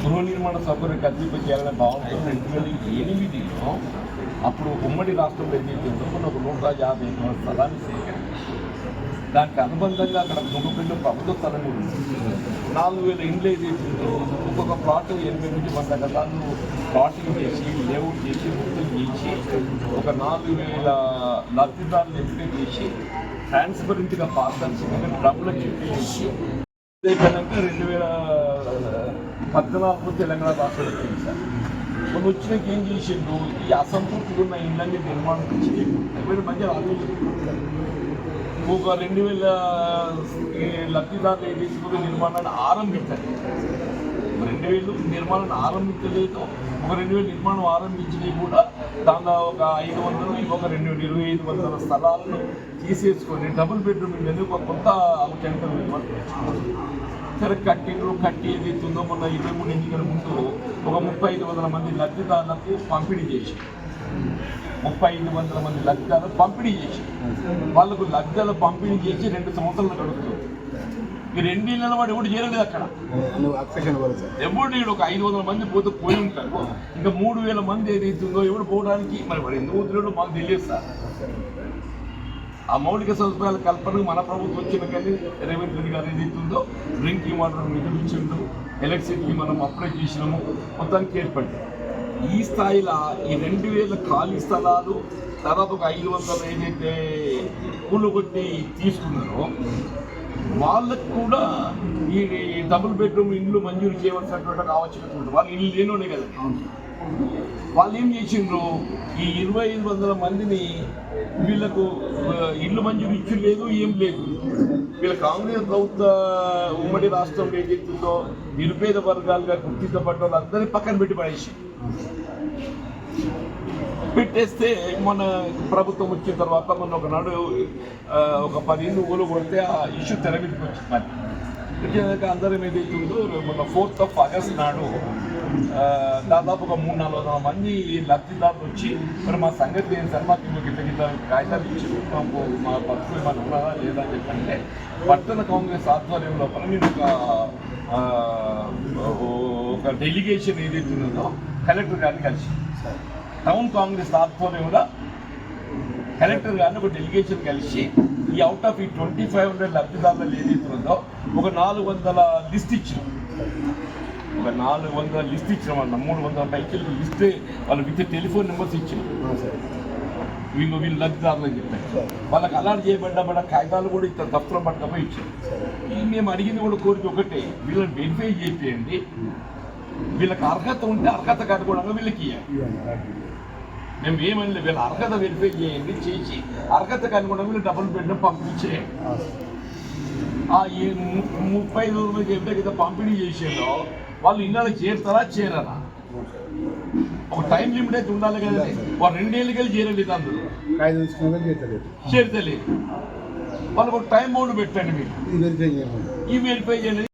గృహ నిర్మాణ సౌకర్యం కల్పింప చేయాలనే భావంతో రెండు వేల ఎనిమిదిలో అప్పుడు ఉమ్మడి రాష్ట్రంలో ఏదైతే ఉందో మనం ఒక నూట యాభై ఎకరాల స్థలాన్ని సేకరించి దానికి అనుబంధంగా అక్కడ ముగ్గుపిల్లు ప్రభుత్వ స్థలం కూడా ఉంది. నాలుగు వేల ఇండ్లు ఏదైతే ఉందో ఒక్కొక్క ప్లాట్ ఎనభై నుంచి వంద గతాలు ప్లాటింగ్ చేసి లేఅవుట్ చేసి ముక్కలు చేసి ఒక నాలుగు వేల లబ్ధిదారులు ఎంపిక చేసి ట్రాన్స్పరెంట్గా పారదర్శకంగా డబ్బులు చెప్పేసి అయిపోయినాక రెండు వేల పద్నాలుగు తెలంగాణ రాష్ట్రం వచ్చింది సార్. మొన్న వచ్చినాక ఏం చేసిండు ఈ అసంతృప్తిగా ఉన్న ఇళ్ళని నిర్మాణం చేసి ఎవరి మధ్య ఆలోచించారు ఒక రెండు వేల లబ్ధిదారులు ఏం తీసుకుని నిర్మాణాన్ని ఆరంభించారు. రెండు వేలు నిర్మాణం ఆరంభించలేదు. ఒక రెండు వేలు నిర్మాణం ఆరంభించినవి కూడా దానిలో ఒక ఐదు వందలు ఇంకొక రెండు వేల ఇరవై ఐదు వందల స్థలాలను తీసేసుకొని డబుల్ బెడ్రూమ్ మీద ఒక కొత్త అవకాశం నిర్మాణం సరే కట్టిండ్రు కట్టి ఏదైతే ఉందో మొన్న ఇరవై మూడు ఎన్నికల ముందు ఒక ముప్పై ఐదు వందల మంది లబ్ధిదారులకు పంపిణీ చేసి ముప్పై ఐదు వందల మంది లబ్ధిదారులు పంపిణీ చేసి వాళ్ళకు లబ్ధిదారులు పంపిణీ చేసి రెండు సంవత్సరాలు గడుపుతుంది ఈ రెండు నెలల వాడు ఎవడు చేరలేదు అక్కడ. ఎవడు లేడు ఒక ఐదు వందల మంది పోతే పోయి ఉంటారు. ఇంకా మూడు వేల మంది ఏదైతుందో ఎవడు పోవడానికి మరి వాడు ఎందుకు వదిలేడో మాకు తెలియదు సార్. ఆ మౌలిక సదుపాయాల కల్పనకు మన ప్రభుత్వం వచ్చిన కానీ రేవంత్ రెడ్డి గారు ఏదైతుందో డ్రింకింగ్ వాటర్ నిధులు ఇచ్చిండు ఎలక్ట్రిసిటీకి మనం అప్లై చేసినాము మొత్తానికి ఏర్పడింది. ఈ స్థాయిలో ఈ రెండు వేల ఖాళీ స్థలాలు దాదాపు ఒక ఐదు వందలు ఏదైతే కూలగొట్టి తీసుకున్నారో వాళ్ళకు కూడా ఈ డబుల్ బెడ్రూమ్ ఇల్లు మంజూరు చేయవలసినటువంటి ఆవశ్యకత ఉంటుంది. వాళ్ళు ఇల్లు లేనోనే కదా. వాళ్ళు ఏం చేసిండ్రు? ఈ ఇరవై ఐదు వందల మందిని వీళ్ళకు ఇల్లు మంజూరు ఇచ్చి లేదు ఏం లేదు. వీళ్ళ కాంగ్రెస్ ప్రభుత్వ ఉమ్మడి రాష్ట్రంలో ఏం చెప్తుందో నిరుపేద వర్గాలుగా గుర్తించబడ్డ వాళ్ళందరినీ పక్కన పెట్టి పడేసి పెట్టేస్తే మన ప్రభుత్వం వచ్చిన తర్వాత మన ఒకనాడు ఒక పదిహేను ఊళ్ళు కొడితే ఆ ఇష్యూ తెర వచ్చింది. మరి వచ్చేదాక అందరం ఏదైతుందో మొన్న ఫోర్త్ ఆఫ్ ఆగస్ట్ నాడు దాదాపు ఒక మూడు నాలుగు వందల మంది లబ్ధిదారులు వచ్చి మరి మా సంగతి ఏం సార్? మాకు గిట్ల గిట్ల కాగితాలు ఇచ్చి మాకు మా పత్రం ఏమైనా ఉన్నారా లేదా అని చెప్పంటే పట్టణ కాంగ్రెస్ ఆధ్వర్యం లోపల మేము ఒక ఒక డెలిగేషన్ ఏదైతే ఉన్నదో కలెక్టర్ గారిని కలిసి టౌన్ కాంగ్రెస్ ఆధ్వర్యంలో కలెక్టర్ గారిని ఒక డెలిగేషన్ కలిసి ఈ అవుట్ ఆఫ్ ఈ ట్వంటీ ఫైవ్ హండ్రెడ్ లబ్ధిదారులు ఏదైతే ఉందో ఒక నాలుగు వందల లిస్ట్ ఇచ్చాం ఒక నాలుగు వందల లిస్ట్ ఇచ్చిన వాళ్ళ మూడు వందల పైకి లిస్ట్ వాళ్ళు విత్ టెలిఫోన్ నెంబర్స్ ఇచ్చిన. వీళ్ళు వీళ్ళు లబ్ధిదారులు అని చెప్పారు. వాళ్ళకి అలాట్ చేయబడ్డ కాగితాలు కూడా ఇతర దఫ్తరం పట్టుకపోయి ఇచ్చారు. ఈ మేము అడిగింది కూడా కోరిక ఒకటే వీళ్ళని వెరిఫై చేయండి. వీళ్ళకి అర్హత ఉంటే అర్హత కట్టుకోవడంగా వీళ్ళకి. మేము ఏమని వీళ్ళ అర్హత వెరిఫై చేయండి చేసి అర్హత కనుగొనడం వీళ్ళు డబుల్ బెడ్ పంపించేయండి ఆ, ఈ ముప్పై ఐదు రోజులకి ఎవరికైతే పంపిణీ చేసేదో వాళ్ళు ఇళ్ళకి చేరుతారా చేరరా? ఒక టైం లిమిట్ అయితే ఉండాలి కదా వాళ్ళు రెండేళ్ళకి వెళ్ళి చేరలేదు అందరూ చేతలేదు చేరతలేదు. వాళ్ళకు ఒక టైం బౌండ్ పెట్టండి మీరు. ఈ వెరిఫై చేయండి.